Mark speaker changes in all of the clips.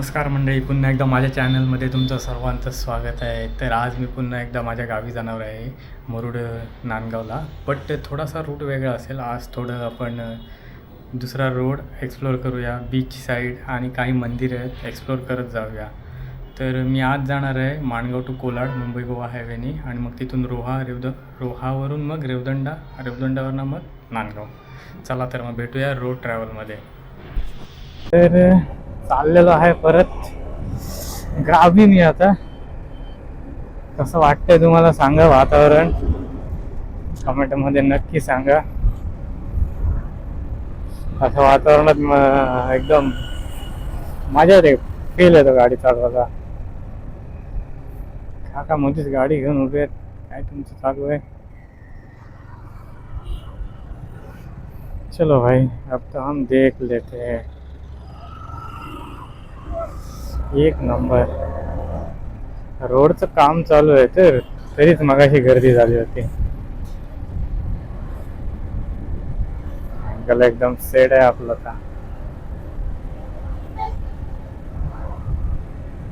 Speaker 1: नमस्कार मंडळी पुन्हा एकदा माझ्या चॅनलमध्ये तुमचं सर्वांचं स्वागत आहे. तर आज मी पुन्हा एकदा माझ्या गावी जाणार आहे मुरुड नांदगावला. बट थोडासा रूट वेगळा असेल. आज थोडं आपण दुसरा रोड एक्सप्लोअर करूया. बीच साईड आणि काही मंदिरं आहेत एक्सप्लोअर करत जाऊया. तर मी आज जाणार आहे माणगाव टू कोलाड मुंबई गोवा हायवेनी आणि मग तिथून रोहा रेवद रोहावरून मग रेवदंडा रेवदंडावरनं मग नांदगाव. चला तर मग भेटूया रोड ट्रॅव्हलमध्ये तर चाललेलो आहे परत. गावी मी आता. कसं वाटतंय तुम्हाला? सांगा वातावरण. कमेंटमध्ये नक्की सांगा. असं वातावरणात एकदम मजा येते. फील येतो गाडी चालवायला. काका मध्येच गाडी घेऊन उभे आहेत. काय तुमचं चालू आहे? चलो भाई अब तो हम देख लेते हैं. एक नंबर. रोडचं काम चालू आहे तर तरीच मगाशी गर्दी झाली होती. अँगल एकदम सेट आहे आपलं का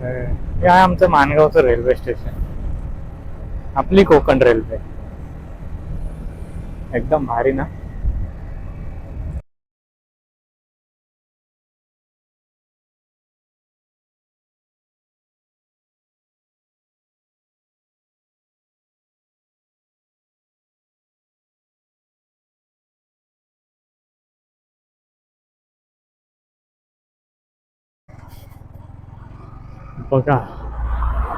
Speaker 1: हे आहे आमचं मानगावचं रेल्वे स्टेशन आपली कोकण रेल्वे एकदम भारी ना? बघा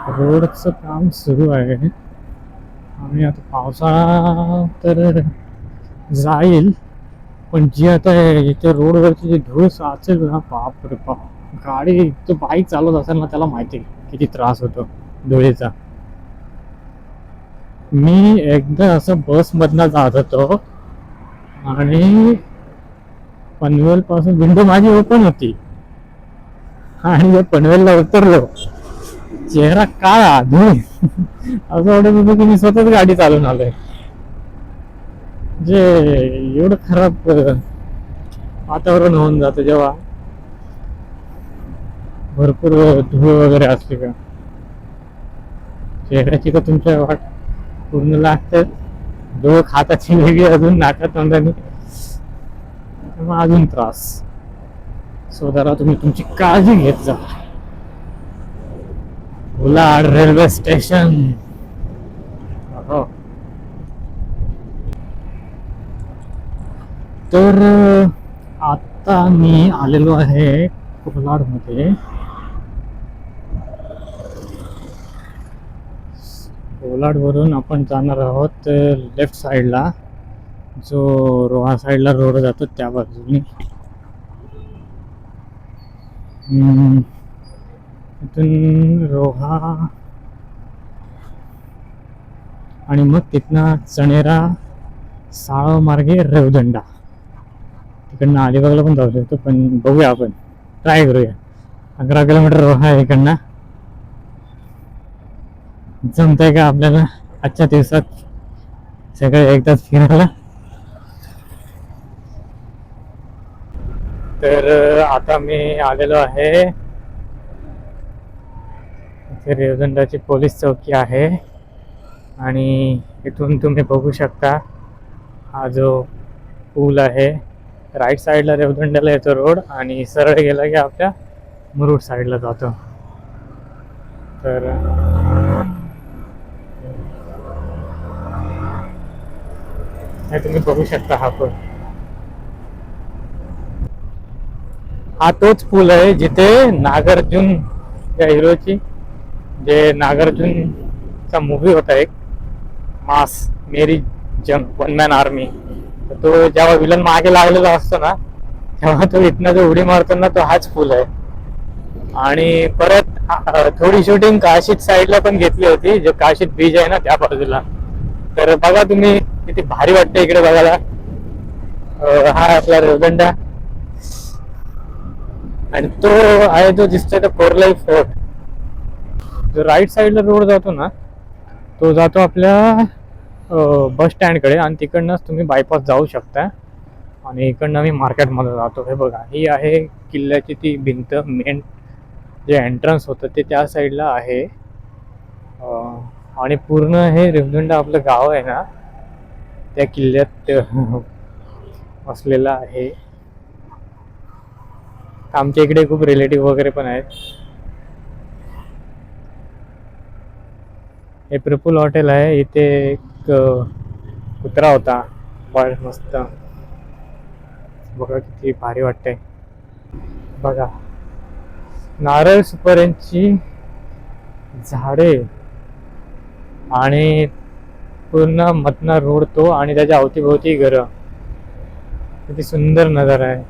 Speaker 1: रोडचं काम सुरू आहे. आणि आता पावसाळा तर जाईल पण जी आता याच्या रोडवरची जी धूळ साचेल ना बाप रे बाप. गाडी तो बाईक चालवत असेल ना त्याला माहिती आहे किती त्रास होतो धुळीचा. मी एकदा असं बसमधनं जात होतो आणि पनवेलपासून विंडो माझी ओपन होती. आणि जर पनवेलला उतरलो. चेहरा काय धुळे. असं वाटत होतं की मी स्वतःच गाडी चालून आलोय. जे एवढं खराब वातावरण होऊन जातं जेव्हा. भरपूर धूळ वगैरे असते का? चेहऱ्याची का तुमच्या वाट पूर्ण लागते. धूळ खाताची वेगळी अजून नाका तोंडाने अजून त्रास. सो जरा तुम्ही तुमची काळजी घेत जा. Kolad railway station. हो. तर आता मी आलेलो आहे कोलाडमध्ये. कोलाडवरून आपण जाणार आहोत लेफ्ट साईडला. जो रोहा साईडला रोड जातो त्या बाजूने. इथून रोहा. आणि मग तिथनं चणेरा साळ मार्गे रेवदंडा. तिकडनं अलिबागला पण जाऊ शकतो पण बघूया आपण. ट्राय करूया. अकरा किलोमीटर रोहा आहे इकडनं. जमतंय का आपल्याला? आजच्या दिवसात सगळे एकदाच फिरायला? तर आता मी आलेलो आहे. इथे रेवदंडाची पोलीस चौकी आहे. आणि इथून तुम्ही बघू शकता हा जो पूल आहे राईट साईडला रेवदंड्याला येतो रोड आणि सरळ गेला की आपल्या मुरुड साईडला जातो. तर हे तुम्ही बघू शकता हा पूल. हा तोच पूल आहे जिथे नागार्जुन या हिरोची जे नागार्जुनचा मूवी होता एक mass Meri Jung one man army तर तो जेव्हा विलन मागे लागलेला असतो ना तेव्हा तो इथनं जो उडी मारताना तो हाच पूल आहे. आणि परत थोडी शूटिंग काशीत साईडला पण घेतली होती जो काशीत बीच आहे ना त्या बाजूला. तर बघा तुम्ही किती भारी वाटतं इकडे बघायला. हा आपला रेवदंडा आणि तो आहे जो दिसतोय तो कोरलाई फोर्ट जो राईट साईडला रोड जातो ना तो जातो आपल्या बस स्टँडकडे आणि तिकडनंच तुम्ही बायपास जाऊ शकता. आणि इकडनं मी मार्केटमध्ये जातो. हे बघा ही आहे किल्ल्याची ती भिंत मेन जे एंट्रन्स होतं ते त्या साईडला आहे. आणि पूर्ण हे रेवदंडा आपलं गाव आहे ना त्या किल्ल्यात असलेलं आहे. आमच्या इकडे खूप रिलेटिव्ह वगैरे पण आहेत. हे प्रफुल हॉटेल आहे. इथे एक कुत्रा होता. बाळ मस्त. बघा किती भारी वाटतंय. बघा. नारळ सुपाऱ्यांची झाडे आणि पूर्ण मतना रोड तो आणि त्याच्या अवतीभोवती घरं. किती सुंदर नजारा आहे.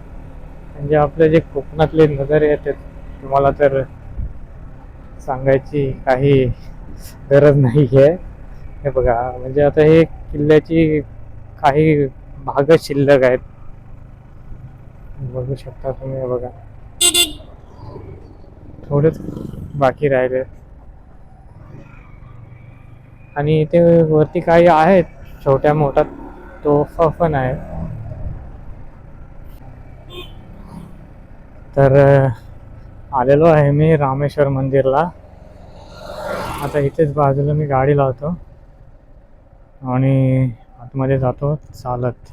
Speaker 1: म्हणजे आपले जे कोकणातले नजारे आहेत तुम्हाला तर सांगायची काही गरज नाही आहे. हे बघा म्हणजे आता हे किल्ल्याची काही भाग शिल्लक आहेत. बघू शकता तुम्ही हे बघा. थोडेच बाकी राहिले. आणि इथे वरती काही आहेत छोट्या मोठ्या तोफा पण आहे. तर आलेलो आहे मी रामेश्वर मंदिरला. आता इथेच बाजूला मी गाडी लावतो. आणि आतमध्ये जातो चालत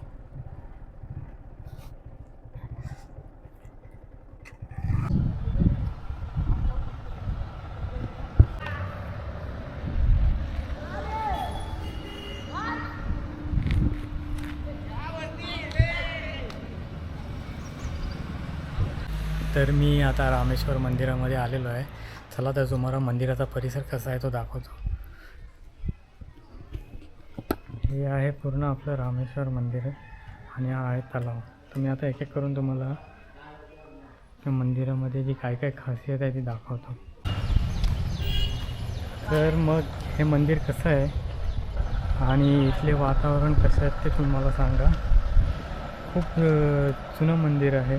Speaker 1: तर मी आता रामेश्वर मंदिरामध्ये आलेलो आहे. चला तर तुम्हाला मंदिराचा परिसर कसा आहे तो दाखवतो. हे आहे पूर्ण आपलं रामेश्वर मंदिर आणि हा आहे तलाव. तर मी आता एक एक करून तुम्हाला त्या मंदिरामध्ये जी काय काय खासियत आहे ती दाखवतो. तर मग हे मंदिर कसं आहे आणि इथले वातावरण कसं आहे ते तुम्हाला सांगा. खूप जुनं मंदिर आहे.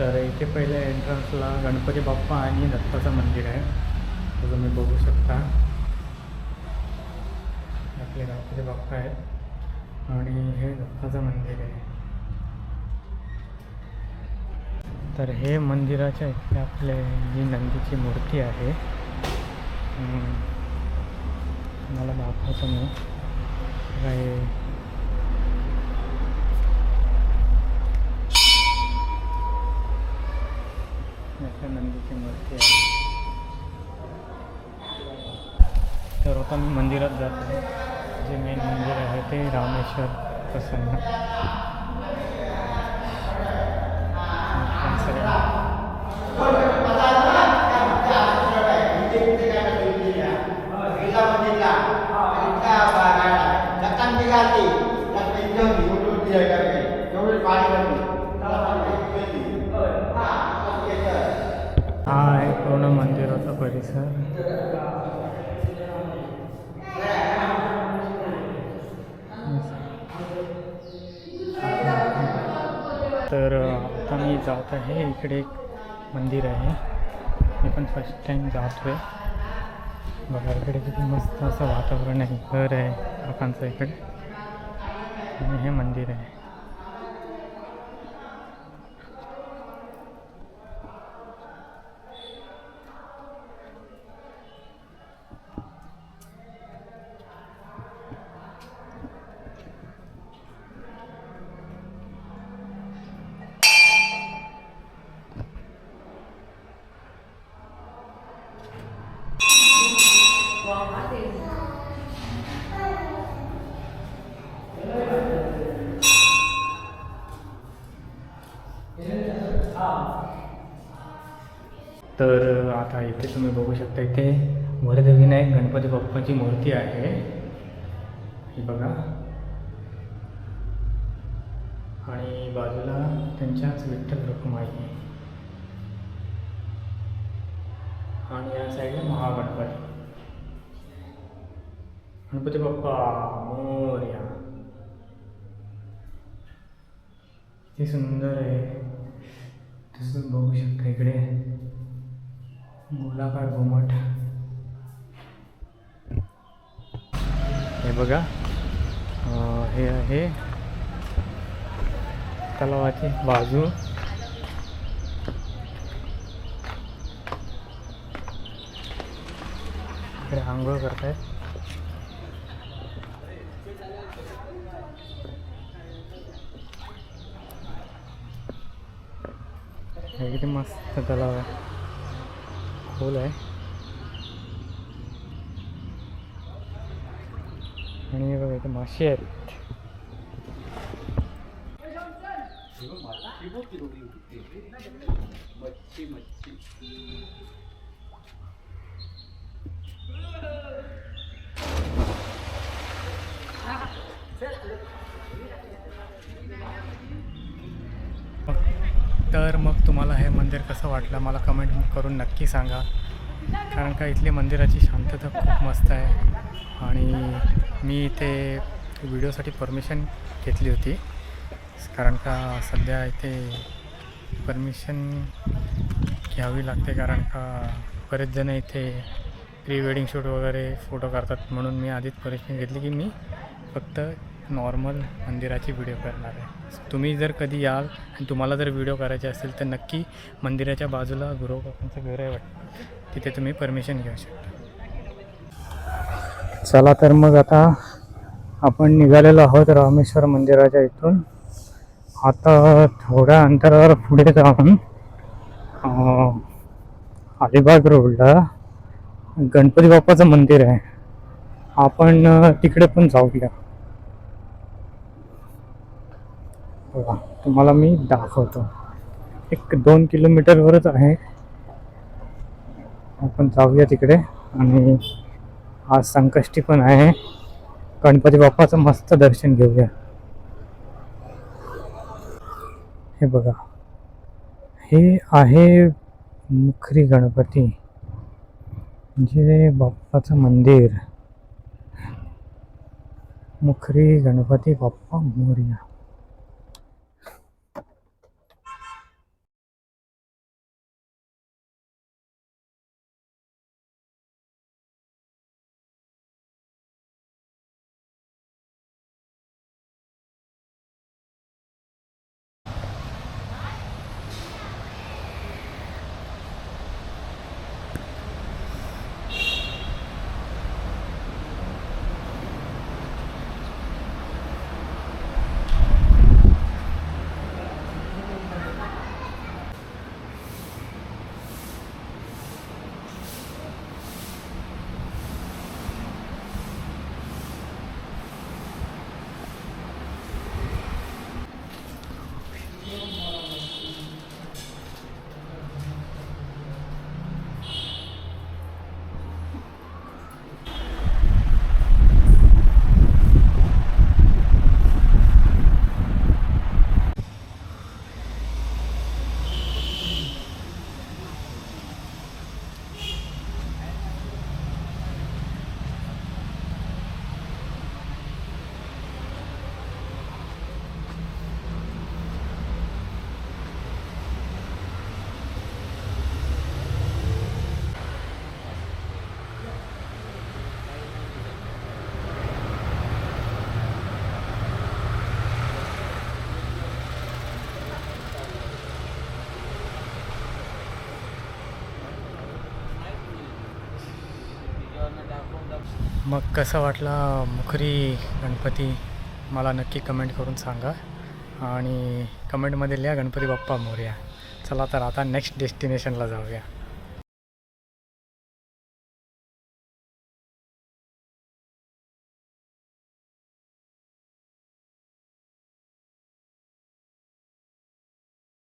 Speaker 1: तर इथे पहिले एंट्रन्सला गणपती बाप्पा आणि दत्ताचं मंदिर आहे. तर तुम्ही बघू शकता. आपले गणपती बाप्पा आहेत. आणि हे दत्ताचं मंदिर आहे. तर हे मंदिराच्या इथे आपले जी नंदीची मूर्ती आहे. मला तुम्हाला दाखवतो मी. काय नंदीची मूर्ती आहे तर आता मी मंदिरात जातो जे मेन मंदिर आहे ते रामेश्वर प्रसन्न आपण मंदिराचा परिसर तर आता मी जात आहे इकडे एक मंदिर आहे मी पण फ़र्स्ट टाईम जातो आहे बघा इकडे किती मस्त असं वातावरण आहे घर आहे लोकांचं इकडे। आणि हे मंदिर आहे तर आता इथे तुम्ही बघू शकता इथे वरदविनायक गणपती बाप्पाची मूर्ती आहे. ही बघा. आणि बाजूला त्यांच्याच विठ्ठल रखुमाई आहे. आणि या साईडला महागणपती. गणपती बाप्पा मोर्या किती सुंदर आहे. तसं बघू शकता इकडे. गोलाकार घुमट हे बघा. हे आहे तलावाची बाजू. इकडे आंघोळ करतायत. हे किती मस्त तलाव आहे. खोल आहे. आणि बघा इथे मासे आहेत. तर मग तुम्हाला हे मंदिर कसं वाटलं मला कमेंट करून नक्की सांगा. कारण का इथली मंदिराची शांतता खूप मस्त आहे. आणि मी इथे व्हिडिओसाठी परमिशन घेतली होती. कारण का सध्या इथे परमिशन घ्यावी लागते कारण का बरेच जण इथे प्री वेडिंग शूट वगैरे फोटो काढतात म्हणून मी आधीच परमिशन घेतली की मी फक्त नॉर्मल मंदिराची व्हिडिओ करणार आहे. तुम्ही जर कधी याल आणि तुम्हाला जर व्हिडिओ करायचे असेल तर नक्की मंदिराच्या बाजूला गुरुबापांचं घर आहे वाटतं. तिथे तुम्ही परमिशन घेऊ शकता. चला तर मग आता आपण निघालेलो आहोत रामेश्वर मंदिराच्या इथून. आता थोड्या अंतरावर पुढे जाऊन अलिबाग रोडला गणपती बाप्पाचं मंदिर आहे. आपण तिकडे पण जाऊया. बघा तुम्हाला मी दाखवतो. एक दोन किलोमीटरवरच आहे. आपण जाऊया तिकडे. आणि आज संकष्टी पण आहे. गणपती बाप्पाचं मस्त दर्शन घेऊया. हे बघा. हे आहे मुखरी गणपती. म्हणजे बाप्पाचं मंदिर. मुखरी गणपती बाप्पा मोर्या. मग कसं वाटला मुखरी गणपती? मला नक्की कमेंट करून सांगा. आणि कमेंटमध्ये लिहा गणपती बाप्पा मोर्या. चला तर आता नेक्स्ट डेस्टिनेशनला जाऊया.